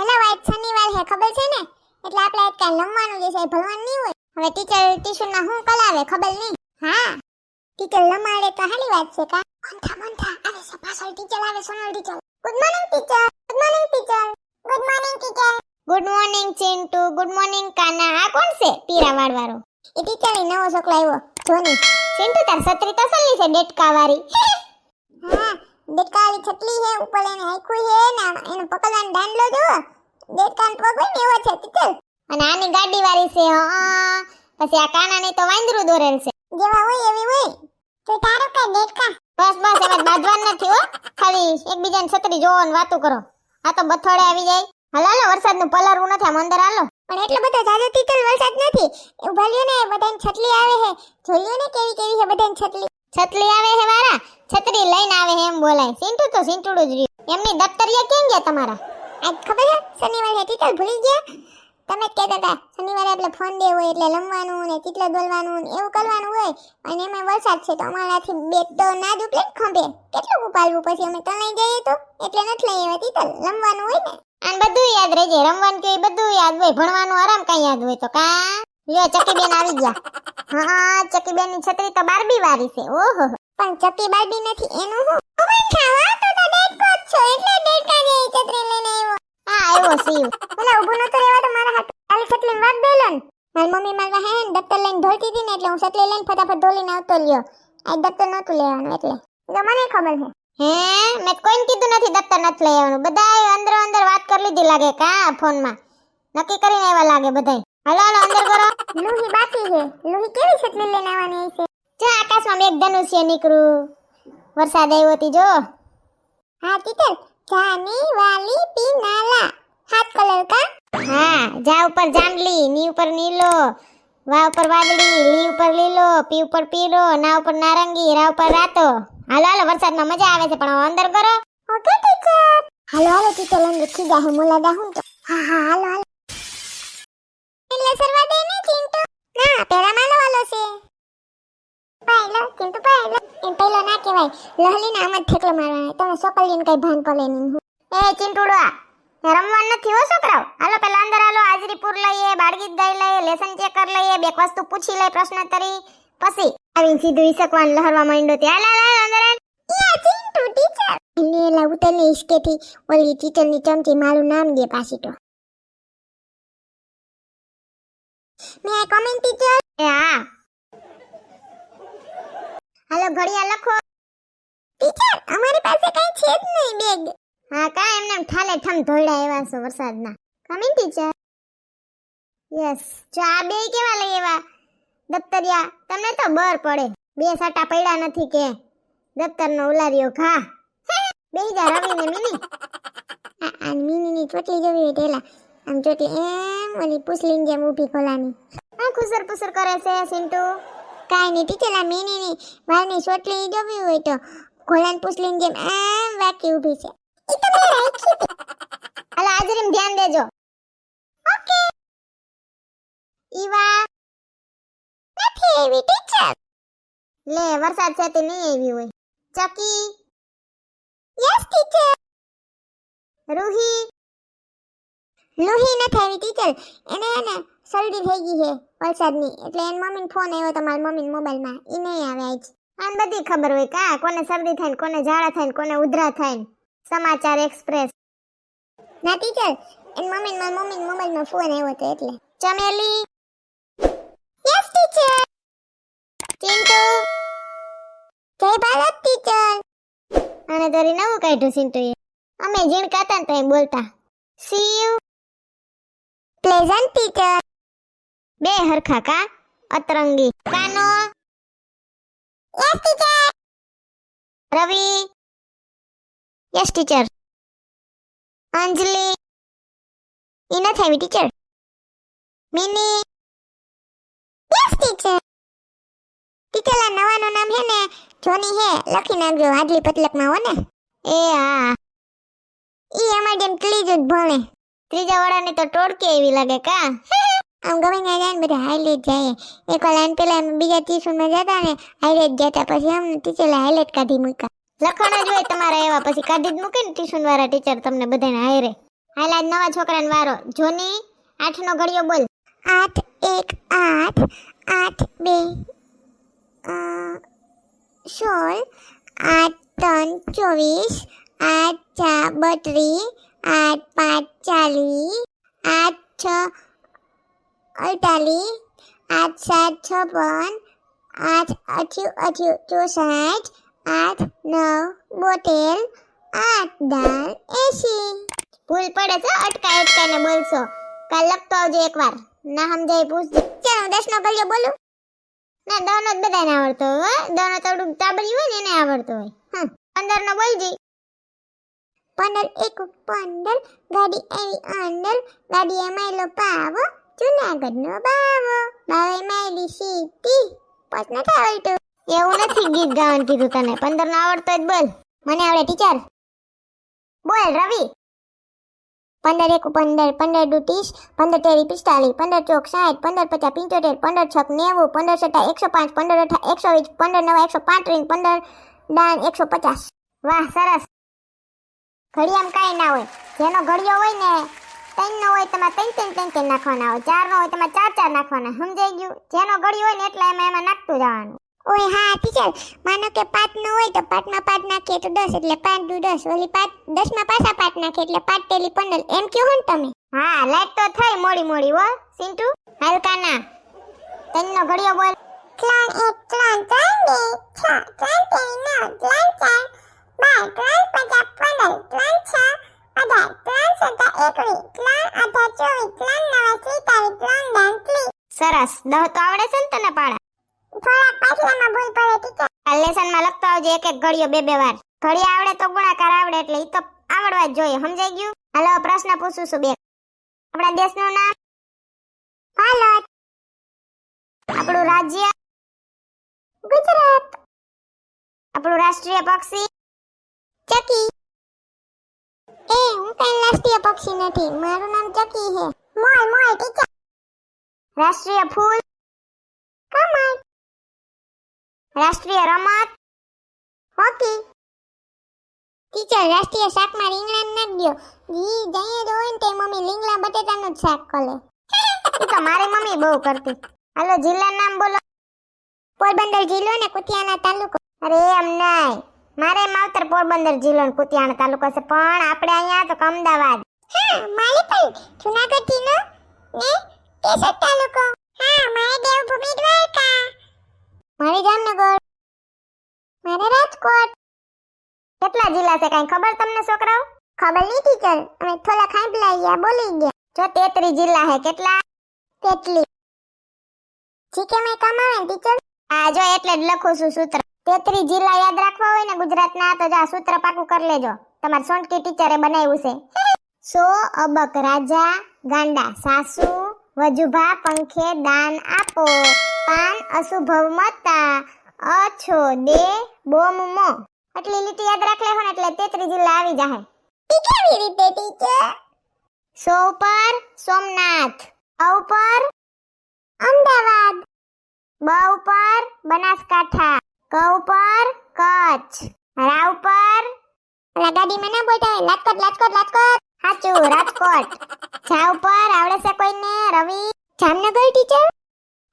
Hello આજ શનિવાર હે ખબર છે ને? એટલે આપણે આજ કાંઈ લમવાનું જે છે ભણવાનું નહીં હોય. હવે ટીચર ટ્યુશનમાં હું કલાવે ખબર નહીં? હા. ટીચર લમાડે તો હાલી વાત છે કા? મંથા મંથા આવે છે પાછળ ટીચર આવે Sonal teacher good morning teacher good morning teacher good morning teacher good morning Chintu good morning Kana આ કોણ છે? પીરા વાળવાળો એ ટીચર નવો છોકરો આવ્યો જોની ચિન્ટુ તાર છત્રી તસલ્લી સલ્લી છે ડેટકા વાળી. હા છટલી છે ઉપર એને હાઈકું છે ને એને પકડવાનો દાંડલો જો ડેટકાન પગ હોય ને એવો છે ટીચર અને આની ગાડી વાળી છે હા. પછી આ કાનાની તો વાંદરું દોરેલ છે. જેવા હોય એવી હોય. તો તારો કઈ દેડકા? બસ બસ એમાં બાંધવાનું નથી હો. ખાલી એકબીજાને છત્રી જોવો ને વાતો કરો. આ તો બથોડે આવી જાય. હાલો હાલો વરસાદનું પલરવું નથી આમ અંદર હાલો. પણ એટલો બધો જાજો તીતલ વરસાદ નથી. ઊભા લ્યો ને બધાને છટલી આવે છે જોલ્યો ને કેવી કેવી છે બધાને છતલી છતલી આવે હે વારા? છત્રી લઈને આવે એમ બોલાય. સિંટુ તો સિંટુડું જ રહ્યું. એમની દફતરિયા કેમ ગયા તમારા? આજ ખબર છે? શનિવારે તીતલ ભૂલી ગયા. તમે જ કહેતા હતા શનિવારે આપણે ફોન ડે હોય એટલે લમવાનું ને ચીટલો દોલવાનું ને એવું કરવાનું હોય. અને એમાં વરસાદ છે તો અમારાથી બે તો ના જ ઉપલે ખંભે. કેટલું ઉપાડવું? પછી અમે તણાઈ જઈએ તો. એટલે નથી લઈ આવ્યા તીતલ લમવાનું હોય ને. આને બધું યાદ રહેજે. રમવાનું કે બધું યાદ હોય. ભણવાનું આરામ કઈ યાદ હોય તો કા? લ્યો ચકી બેન આવી ગયા. હા ચકી બેનની છત્રી તો બારબી વાળી છે. ઓહો. પણ ચકી બારબી નથી, એનું હું અમન ખાવા તો તો ડેડકો જ છો, એટલે ડેડકા જેવી છત્રી લઈને આવ્યો. હા, આવ્યો સીવ ઓલા ઊભું નતો રહેવા તો મારા હાથ આલી છત્રી વાગ દેલો ને. મારી મમ્મી મારા હે ને દફતર લઈને ધોલતી હતી ને, એટલે હું છત્રી લઈને ફટાફટ ધોલીને આવતો લ્યો આ દફતર નતું લેવાનું, એટલે. તો મને ખબર છે. હે, મેં તો કોઈને કીધું નથી દફતર નથી લઈ આવવાનું. બધાય અંદર અંદર વાત કરી લીધી લાગે, કા ફોનમાં. નક્કી કરીને આવ્યા લાગે બધાય. હાલો હાલો, અંદર કરો લુહી બાકી છે. લુહી કેવી છતલી લઈને આવવાની છે? જો આકાશમાં મેઘ ધનુષ્ય નીકળું. વરસાદ આવ્યો હતી જો. હા ટીચર જાની વાલી પીનાલા. હાથ કલર કા? હા, જા ઉપર જાંબલી ની ઉપર નીલો. વા ઉપર વાદળી, લી ઉપર લીલો, પી ઉપર પીળો, ના ઉપર નારંગી, રા ઉપર રાતો. હાલો હાલો, વરસાદમાં મજા આવે છે, પણ અંદર કરો ઓકે ટીચર હાલો હાલો ટીચર અંદર ખીગા હે મોલા દા તો. હા હા, હાલો હાલો. સરવા દે ને, ચિંટુ? ના, પેલા માલો વાલો છે. પહેલો, ચિંટુ પહેલો. એમ પહેલો ના કહેવાય. લહલીને આમ જ ઠેકલો મારવાનો. તમે સોકલીને કઈ ભાન પડે નહીં એ ચિંટુડા રમવાનું નથી હો છોકરાઓ. હાલો, પેલા અંદર હાલો હાજરી પૂર લઈએ, બાળગીત ગાઈ લઈએ લેસન ચેક કરી લઈએ, બે વસ્તુ પૂછી લઈએ પ્રશ્નોત્તરી પછી આવીને સીધું ઈસકવાન લહરવા માંડ્યો ત્યાં લા હાલ અંદર ચિંટુ ટીચર એની ઉતરની ઈસકેથી ઓલી ટીચરની ચમચી મારું નામ દે પાછી તો. મે આઈ ટીચર એ હા હાલો ઘડિયા લખો. ટીચર અમારી પાસે કઈ છે જ નહીં બેગ હા કા એમને ઠાલે ઠમ ધોળ્યા એવા છો વરસાદના. કમિંગ ટીચર યસ જો આ બે કેવા લઈ એવા દફતરિયા તમને તો બર પડે. બે સાટા પડ્યા નથી કે. દફતરનો ઉલાર્યો ઘા. બેહી જા રવિને મિની. આ મિનીની ચોટલી જોવી હોય તેલા આમ ચોટલી એમ ઓલી પુસલીન જેમ ઊભી ખોલાની આ ખુસર પુસર કરે છે, સિન્ટુ. કાંઈ નહીં ટીચર મીનીની વાળની ચોટલી જોવી હોય તો ખોલાન પુસલીન જેમ એમ વાકી ઊભી છે. હાલો હાજરીમ ધ્યાન દેજો. ઓકે. ઈવા નથી એવી, ટીચર. લે, વરસાદ છે તે નહીં આવી હોય. ચકી. Yes, teacher. રૂહી. રૂહી નથી આવી ટીચર એને એને શરદી થઈ ગઈ છે વરસાદની એટલે એન મમ્મીને ફોન આવ્યો તો મારી મમ્મીના મોબાઈલમાં. એ નહીં આવે આજ. આમ બધી ખબર હોય કા, કોને શરદી થાય ને કોને ઝાડા થાય ને કોને ઉધરા થાય ને. સમાચાર એક્સપ્રેસ ના ટીચર એન મમ્મી મારી મમ્મી મોબાઈલમાં ફોન આવ્યો હતો એટલે. ચમેલી. Yes teacher Chintu. જય ભારત ટીચર અને તરી નવું કાઢ્યું ચિંટુએ. અમે જીણ કાતા ને તો બોલતા. સી યુ પ્લેઝન્ટ ટીચર બે હરખા કા? અતરંગી. Kano? Yes teacher Ravi? Yes teacher Anjali? ઈ નથી teacher Mini? Yes teacher teacher નવાનું નામ હે ને, જોની હે, લખી નાખજો હાડલી પતલકમાં હો ને. એ હા ઈ અમારી જેમ ત્રીજું જ ભણે. ત્રીજા વાળાની તો ટોળકી એવી લાગે કા? આમ ગમે ત્યાં જાય ને બધા હાઈલાઇટ જાય. એક વાર લાઈન પેલા બીજા ટ્યુશનમાં જતા ને હાઈલાઇટ જતા પછી આમ ટીચરે હાઈલાઇટ કાઢી મૂક્યા. લખણ જ હોય તમારા એવા પછી કાઢી જ મૂકે ને ટ્યુશન વાળા ટીચર તમને બધાને હાયરે. હાલ આજ નવા છોકરાનો વારો. જોની આઠનો ઘડિયો બોલ. આઠ એક આઠ આઠ બે સોળ આઠ ત્રણ ચોવીસ આઠ ચાર બત્રીસ આઠ, પાંચ, ચાલીસ, આઠ, છ, અડતાલીસ, આઠ, સાત, છપ્પન, આઠ અઠ્યું અઠ્યું ચોસઠ, આઠ, નવ, બોતેર, આઠ, દાળ એસી ભૂલ પડે છે, અટકાય અટકાઈને બોલશો. કાલ લખતો આવજો એકવાર. ના સમજાય, પૂછજો. ચાલો દસ નો ઘડિયો બોલું. ના દોનો જ બધાને આવડતો હોય. દોનો થોડુંક તાબડ્યું હોય ને, એને આવડતો હોય. હા પંદર નો બોલજી. પંદર એક પંદર, ગાડી એવી અંદર, ગાડી માયલો પાવો, જુનાગઢનો બાવો. બાવે માયલી સીટી પોચ નથી એવું નથી ગીત ગાવાનું કીધું તને પંદર નો આવડતો જ બોલ. મને આવડે ટીચર. બોલ, રવિ. પંદર એક, પંદર પંદર દુ ત્રીસ, પંદર તેરી પિસ્તાલીસ, પંદર ચોક સાઠ, પંદર પચાસ પંચોતેર, પંદર છક નેવું, પંદર સત્તા એકસો પાંચ, પંદર અઠા એકસો વીસ, પંદર નવ એકસો પાંત્રીસ, પંદર દાન એકસો પચાસ. વાહ, સરસ. ઘડિયામાં કાંઈ ના હોય. જેનો ઘડિયો હોય ને ત્રણ નો હોય તમારે ત્રણ ત્રણ ત્રણ ત્રણ નાખવાના હોય. ચાર નો હોય તમારે ચાર ચાર નાખવાના. સમજાઈ ગયું? જેનો ઘડિયો હોય ને એટલે એમાં એમાં નાખતું જવાનું. ઓય હા ટીચર માનો કે પાંચ નો હોય તો પાંચમાં પાંચ નાખીએ તો દસ એટલે પાંચ દુ દસ. ઓલી પાંચ દસમાં પાછા પાંચ નાખીએ એટલે પાંચ તેલી પંદર. એમ કહો ને તમે? હા લાઈટ તો થઈ મોડી મોડી હો. સિન્ટુ હલકાના. ના નો ઘડિયો બોલ. ત્રણ એક ત્રણ ત્રણ બે છ. ત્રણ ત્રણ નવ ત્રણ ચાર. ત્રણ પચાસ પંદર ત્રણ છ અઢાર ત્રણ સત્તા એકવીસ ત્રણ અઢાર ચોવીસ ત્રણ નવા ત્રેતાલીસ ત્રણ દાન ત્રીસ સરસ. દહ તો આવડે છે ને તને પાડા. થોડા પાછલામાં ભૂલ પડે ટીચર આ લેસનમાં લખતો આવજે એક એક ઘડીઓ બે બે વાર. ઘડી આવડે તો ગુણાકાર આવડે એટલે ઈ તો આવડવા જ જોઈએ. સમજાઈ ગયું? હાલો પ્રશ્ન પૂછું છું બે. આપણા દેશનું નામ? ભારત આપણું રાજ્ય? ગુજરાત. આપણું રાષ્ટ્રીય પક્ષી? ચકી. એ, હું કઈ રાષ્ટ્રીય પક્ષી નથી. મારું નામ ચકી છે. મોય મોય ટીચર રાષ્ટ્રીય ફૂલ. કમળ. રાષ્ટ્રીય રમત. હોકી. ટીચર, રાષ્ટ્રીય શાકમાં રીંગણા નાખ દો જી જઈએ જ હોય ને તે મમ્મી લીંગડા બટેટાનું જ શાક કોલે તો મારી મમ્મી બહુ કરતી. હાલો જિલ્લા નામ બોલો. પોરબંદર જિલ્લો ને કુતિયાના તાલુકો. અરે, એમ નહીં. મારે માવતર પોરબંદર જિલ્લો ને કુતિયાણા તાલુકો છે પણ આપણે અહીંયા તો કે અમદાવાદ. હા મારે પણ જુનાગઢ જિલ્લો ને કેશોદ તાલુકો. હા મારે દેવભૂમિ દ્વારકા. મારે જામનગર. મારે રાજકોટ. કેટલા જિલ્લા છે કાંઈ ખબર તમને છોકરાઓ? ખબર નહીં ટીચર અમે થોડા ખાઈ ગયા બોલી ગયા. જો તેત્રી જિલ્લા હે કેટલા? કેટલી જીકે મેં કમાવે ને ટીચર? આ જો એટલે જ લખું છું સૂત્ર. તેત્રી જિલ્લા યાદ રાખવા હોય ને ગુજરાતના તો જા સૂત્ર પાકું કરી લેજો. તમારી સોનકી ટીચરે બનાવ્યું છે. સો અબક રાજા ગાંડા સાસુ વજુભા પંખે દાન આપો. પાન અશુભવ મતા અછો દે બોમ મો. આટલી લીટી યાદ રાખ લેહો ને એટલે તેત્રી જિલ્લા આવી જાહે. ઈ કેવી રીતે ટીચર? સો પર સોમનાથ. અ ઉપર? અમદાવાદ. બ ઉપર બનાસકાંઠા. ક ઉપર કચ્છ. રા ઉપર લગાડી મને બોલતા લાજકોટ લાજકોટ રાજકોટ હાચું, રાજકોટ. જા ઉપર આવડે છે કોઈને? રવિ? જામનગર, ટીચર?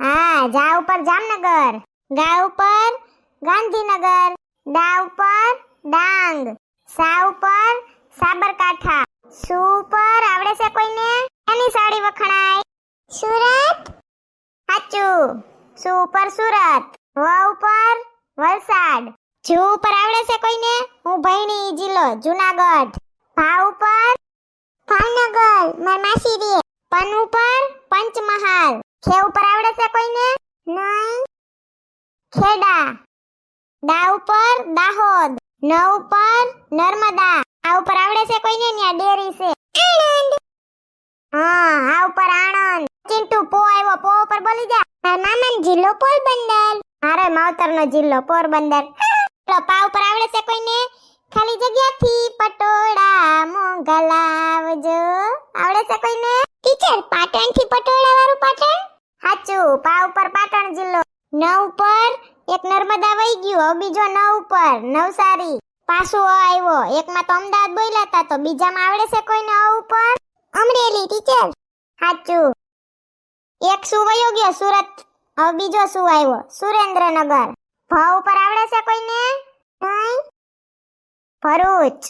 હા જા ઉપર જામનગર. ગા ઉપર ગાંધીનગર. ડા ઉપર ડાંગ. સા ઉપર સાબરકાંઠા. સુ ઉપર આવડે છે કોઈને? એની સાડી વખણાય. સુરત? હાચું. સુ ઉપર સુરત? વ ઉપર વલસાડ. જૂ ઉપર આવડે છે કોઈને? હું ભૈણી, જિલ્લો, જુનાગઢ. ભા ઉપર? ભાવનગર, માર માસી રે. પન ઉપર? પંચમહાલ. ખે ઉપર આવડે છે કોઈને? નહીં. ખેડા. દા ઉપર? દાહોદ. ન ઉપર? નર્મદા. આ ઉપર આવડે છે કોઈને? ન્યા ડેરી છે. આણંદ. હા, આ ઉપર આણંદ. ચિંટુ, પો આવ્યો, પો ઉપર બોલી જા. મારા મામાનો જિલ્લો પોરબંદર. મારે માવતરનો જિલ્લો પોરબંદર. ચલો પા ઉપર આવડે છે કોઈને? ખાલી જગ્યાથી પટોળા મોંઘા આવડે છે કોઈને? ટીચર પાટણ પટોળા વાળું પાટણ? સાચું, પાવ પર પાટણ જિલ્લો. નવ પર એક નર્મદા વહી ગયું બીજો નવ ઉપર નવસારી. પાછો આવ્યો. એકમાં તો અમદાવાદ બોલ્યા હતા તો બીજામાં આવડે છે કોઈને અ ઉપર? અમરેલી, ટીચર. સાચું. એક શું વયો ગયો? સુરત હવે બીજો શું આવ્યો? સુરેન્દ્રનગર. ભ ઉપર આવડે છે કોઈને? ભરૂચ.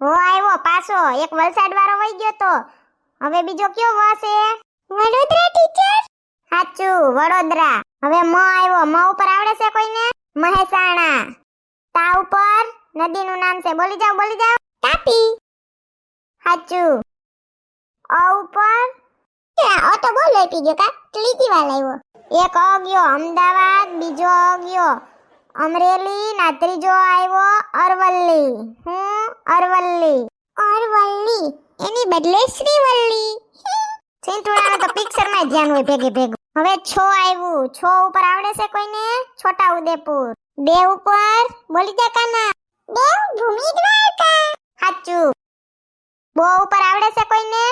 હો, આવ્યો પાછો. એક વલસાડ વાળો વહી ગયો તો. હવે બીજો કયો વ છે? વડોદરા ટીચર સાચું, વડોદરા. હવે મ આવ્યો. મ ઉપર આવડે છે કોઈને? મહેસાણા. તા ઉપર? નદીનું નામ છે. બોલી જાઓ બોલી જાઓ. તાપી. સાચું. અ ઉપર? ઓટો બહુ લોપી ગયો. કા? ત્રીજી વાર આવ્યો. એક ગયો અમદાવાદ બીજો ગયો અમરેલી ના ત્રીજો આવ્યો અરવલ્લી. હું અરવલ્લી. અરવલ્લી? એની બદલે શ્રીવલ્લી. ચિંટુડાને તો પિક્ચરમાં ધ્યાન હોય ભેગે ભેગું. હવે છો આવ્યું. છો ઉપર આવડે છે કોઈને? છોટા ઉદેપુર. બે ઉપર? બોલી જા કાના. દેવ ભૂમિ દ્વારકા. સાચું. બો ઉપર આવડે છે કોઈને?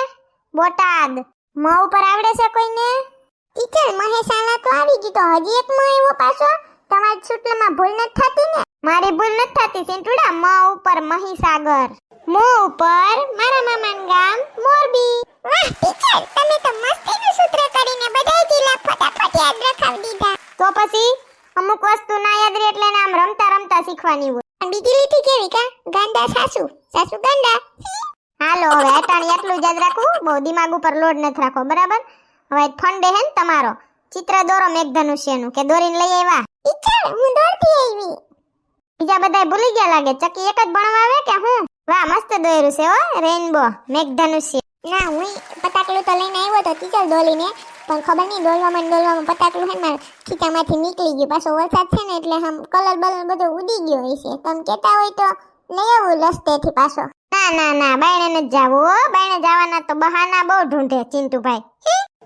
બોટાદ. મ ઉપર આવડે છે કોઈને? ટીચર મહેસાણા તો આવી તો હજી એક માં આવ્યો પાછો. તમારી છૂટલામાં ભૂલ નથી થતી ને? મારી ભૂલ નથી થતી સિંટુડા મ ઉપર મહીસાગર. મો ઉપર મારા મામાનું ગામ, મોરબી. વાહ, ટીચર, તમે તો મસ્તીનું સૂત્ર કરીને બધાય જિલ્લા ફટાફટ યાદ રખાવી દીધા. તો પછી અમુક વસ્તુ ના યાદ રહે એટલે આમ રમતા રમતા શીખવાની હોય. બીજી લીટી કેવી કા? ગાંડા સાસુ. સાસુ ગાંડા. હાલો, હવે અટાણી એટલું જ યાદ રાખવું બહુ દિમાગ ઉપર લોડ નથી રાખો, બરાબર? હવે ફંડ હે ને તમારો. ચિત્ર દોરો મેઘધનુષ્યનું, કે દોરીને લઈ આવ્યા? ટીચર હું દોરતી આવી. બીજા બધા ભૂલી ગયા લાગે. ચકી એક જ ભણવા આવે કે હું? વાહ, મસ્ત દોર્યું છે હો રેનબો મેઘધનુષ્ય. ના, હું પતાકલું તો લઈને આવ્યો તો ટીચર દોલીને. પણ ખબર નહીં, દોલવામાં ને દોલવામાં પતાકલું હે મારા ખીચામાંથી નીકળી ગયું. પાછો વરસાદ છે ને એટલે આમ કલર બલર બધો ઉડી ગયો હશે તમે કહેતા હોય તો લઈ આવું રસ્તેથી પાછો. ના ના ના, બાયણે ન જાવું બાયણે જવાના તો બહાના બહુ ઢૂંઢે ચિંટુભાઈ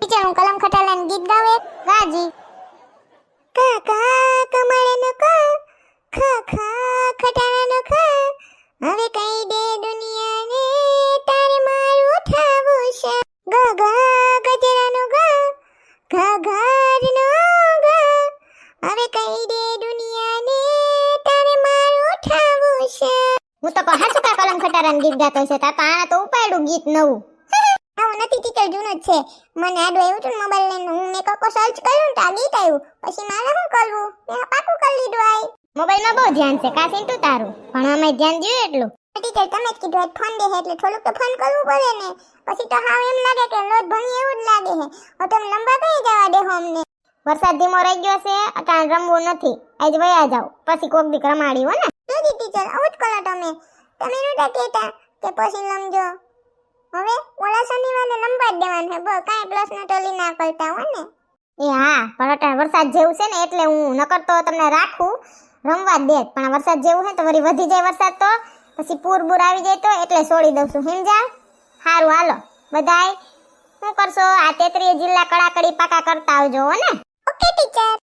ટીચર હું કલમ ખટાલાનું ગીત ગાઉં એક? ગાજી. કા કા કમળનો કા ખા ખા ખટારાનો ખા. હવે કઈ દે દુનિયાને, તારે મારું ઉઠાવું છે. ગ ગ, ગજરાનો ગ ઘ ઘરનો ગ. હવે કઈ દે દુનિયાને, તારે મારું ઉઠાવું છે. હું તો કહા છું કા કલમ ખટારાનું ગીત ગાતો છે. તા તો આને તો ઉપાડ્યું ગીત નવું. નથી ટીચર જૂનું જ છે. મને આડું આવ્યું હતું મોબાઈલ લઈને. હું મેં કોકો સર્ચ કર્યું તો આ ગીત આવ્યું. પછી મારે શું કરવું? મેં પાકું કરી લીધું આઈ મોબાઈલમાં બહુ ધ્યાન છે કા તું તારું. ભણવામાં ધ્યાન દ્યો એટલું. ટીચર તમે જ કીધું ફોન દે એટલે થોડુંક તો ફોન કરવું પડે ને. પછી તો હાવ એમ લાગે કે રોજ ભણી એવું જ લાગે છે હવે તમે લંબા કઈ જવા દે અમને? વરસાદ ધીમો રહી ગયો છે અટાણ રમવું નથી. આજ વયા જાવ પછી કોક દીક રમાડી હો ને. ટીચર આવું જ કરો તમે. તમે નહોતા કહેતા કે પછી લમજો. હવે ઓલા શનિવારને નંબર જ હે બસ કાંઈ પ્રશ્ન ટોલી ના કરતા હો ને? એ હા પણ વરસાદ જેવું છે ને એટલે હું નકર તો તમને રાખું રમવા દે. પણ વરસાદ જેવું હે તો વળી વધી જાય વરસાદ તો. પછી પૂર બૂર આવી જાય તો એટલે છોડી દઉં છું. સમજા સારું હાલો. બધાય શું કરશો? આ તેત્રીય જિલ્લા કડાકડી પાકા કરતા આવજો હો ને? ઓકે ટીચર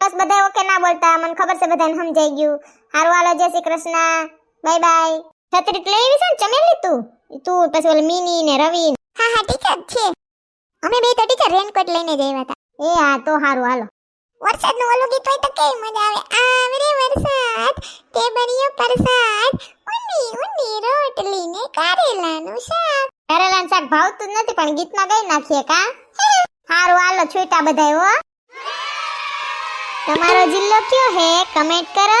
બસ બધા ઓકે ના બોલતા. મને ખબર છે બધાને સમજાઈ ગયું. હારું હાલો જય શ્રી કૃષ્ણ. Bye bye. છત્રી લઈ આવી છે ને ચમેલી તું? તું પછી ઓલ મિની ને રવિ હા હા ટીચર છે. અમે બે તો ટીચર રેનકોટ લઈને જ આવ્યા હતા. એ હા તો સારું હાલો. વરસાદનું ઓલું ગીત હોય તો કેવી મજા આવે? આવે રે વરસાદ તે બન્યો પરસાદ ઉની ઉની રોટલી ને કારેલાનું શાક. કારેલાનું શાક ભાવતું જ નથી પણ ગીતમાં ગઈ નાખીએ કા? સારું હાલો છૂટા બધાય હો. તમારો જિલ્લો કયો હે? કમેન્ટ કરો.